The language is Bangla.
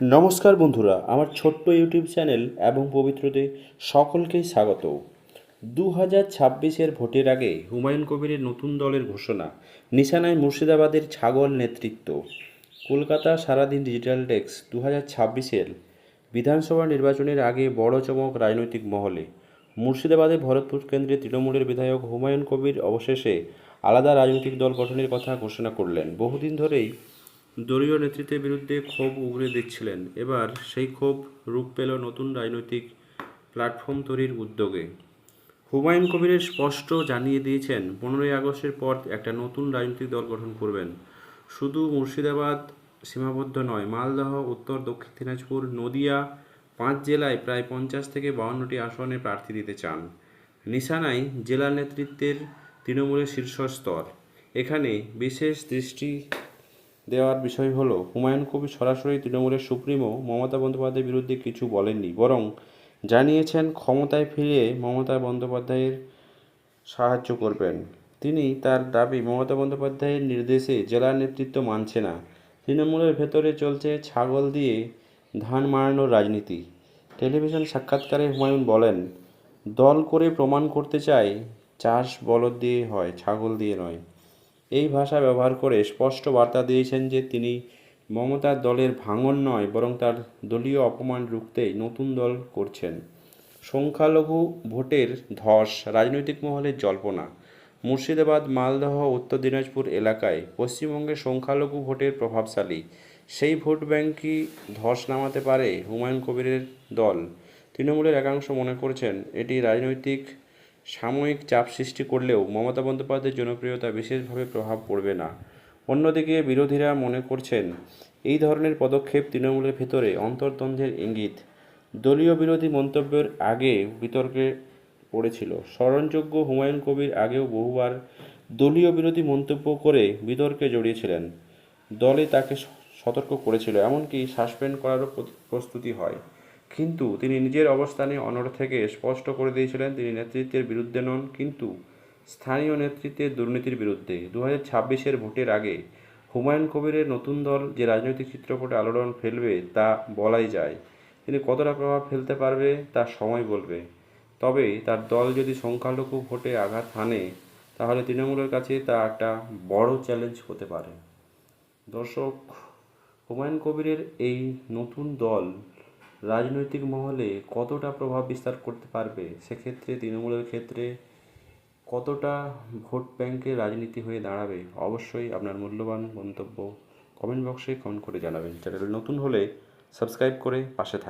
নমস্কার বন্ধুরা, আমার ছোট্ট ইউটিউব চ্যানেল এবং পবিত্রতে সকলকেই স্বাগত। দু হাজার ছাব্বিশের ভোটের আগে হুমায়ুন কবিরের নতুন দলের ঘোষণা, নিশানায় মুর্শিদাবাদের ছাগল নেতৃত্ব। কলকাতা সারাদিন ডিজিটাল ডেস্ক দু হাজার ছাব্বিশের বিধানসভা নির্বাচনের আগে বড় চমক রাজনৈতিক মহলে। মুর্শিদাবাদে ভরতপুর কেন্দ্রে তৃণমূলের বিধায়ক হুমায়ুন কবির অবশেষে আলাদা রাজনৈতিক দল গঠনের কথা ঘোষণা করলেন। বহুদিন ধরেই দলীয় নেতৃত্বের বিরুদ্ধে ক্ষোভ উগরে দিচ্ছিলেন। এবার সেই ক্ষোভ রূপ পেল নতুন রাজনৈতিক প্ল্যাটফর্ম তৈরির উদ্যোগে। হুমায়ুন কবিরের স্পষ্ট জানিয়ে দিয়েছেন, পনেরোই আগস্টের পর একটা নতুন রাজনৈতিক দল গঠন করবেন। শুধু মুর্শিদাবাদ সীমাবদ্ধ নয়, মালদহ, উত্তর, দক্ষিণ দিনাজপুর, নদিয়া, পাঁচ জেলায় প্রায় পঞ্চাশ থেকে বাউন্নটি আসনে প্রার্থী দিতে চান। নিশানায় জেলা নেতৃত্বের তৃণমূলের শীর্ষস্তর এখানে বিশেষ দৃষ্টি দেওয়ার বিষয় হলো, হুমায়ুন কবির সরাসরি তৃণমূলের সুপ্রিমো মমতা বন্দ্যোপাধ্যায়ের বিরুদ্ধে কিছু বলেননি, বরং জানিয়েছেন ক্ষমতায় ফিরিয়ে মমতা বন্দ্যোপাধ্যায়ের সাহায্য করবেন। তিনি তার দাবি মমতা বন্দ্যোপাধ্যায়ের নির্দেশে জেলা নেতৃত্ব মানছে না। তৃণমূলের ভেতরে চলছে ছাগল দিয়ে ধান মারানোর রাজনীতি। টেলিভিশন সাক্ষাৎকারে হুমায়ুন বলেন, দল করে প্রমাণ করতে চাই, চাষ বলদ দিয়ে হয়, ছাগল দিয়ে নয়। এই ভাষা ব্যবহার করে স্পষ্ট বার্তা দিয়েছেন যে তিনি মমতার দলের ভাঙন নয়, বরং তার দলীয় অপমান রুখতেই নতুন দল করছেন। সংখ্যালঘু ভোটের ধস, রাজনৈতিক মহলের জল্পনা। মুর্শিদাবাদ, মালদহ, উত্তর দিনাজপুর এলাকায় পশ্চিমবঙ্গের সংখ্যালঘু ভোটের প্রভাবশালী। সেই ভোট ব্যাংকই ধস নামাতে পারে হুমায়ুন কবিরের দল? তৃণমূলের একাংশ মনে করছেন, এটি রাজনৈতিক সাময়িক চাপ সৃষ্টি করলেও মমতা বন্দ্যোপাধ্যায়ের জনপ্রিয়তা বিশেষভাবে প্রভাব পড়বে না। অন্যদিকে বিরোধীরা মনে করছেন, এই ধরনের পদক্ষেপ তৃণমূলের ভেতরে অন্তর্দ্বন্দ্বের ইঙ্গিত। দলীয় বিরোধী মন্তব্যের আগে বিতর্কে পড়েছিল, স্মরণযোগ্য হুমায়ুন কবির আগেও বহুবার দলীয় বিরোধী মন্তব্য করে বিতর্কে জড়িয়েছিলেন। দলে তাকে সতর্ক করেছিল, এমনকি সাসপেন্ড করারও প্রস্তুতি হয়। কিন্তু তিনি নিজের অবস্থানে অনড় থেকে স্পষ্ট করে দিয়েছিলেন তিনি নেতৃত্বের বিরুদ্ধে নন, কিন্তু স্থানীয় নেতৃত্বের দুর্নীতির বিরুদ্ধে। দু হাজার ভোটের আগে হুমায়ুন কবিরের নতুন দল যে রাজনৈতিক চিত্রপটে আলোড়ন ফেলবে তা বলাই যায়। তিনি কতটা প্রভাব ফেলতে পারবে তা সময় বলবে। তবে তার দল যদি সংখ্যালঘু ভোটে আঘাত হানে, তাহলে তৃণমূলের কাছে তা একটা বড় চ্যালেঞ্জ হতে পারে। দর্শক, হুমায়ুন কবিরের এই নতুন দল রাজনৈতিক মহলে কতটা প্রভাব বিস্তার করতে পারবে? সেক্ষেত্রে, তৃণমূলের ক্ষেত্রে কতটা ভোট ব্যাংকে রাজনীতি হয়ে দাঁড়াবে? অবশ্যই আপনার মূল্যবান মন্তব্য কমেন্ট বক্সে কমেন্ট করে জানাবেন। চ্যানেল নতুন হলে সাবস্ক্রাইব করে পাশে থাকবেন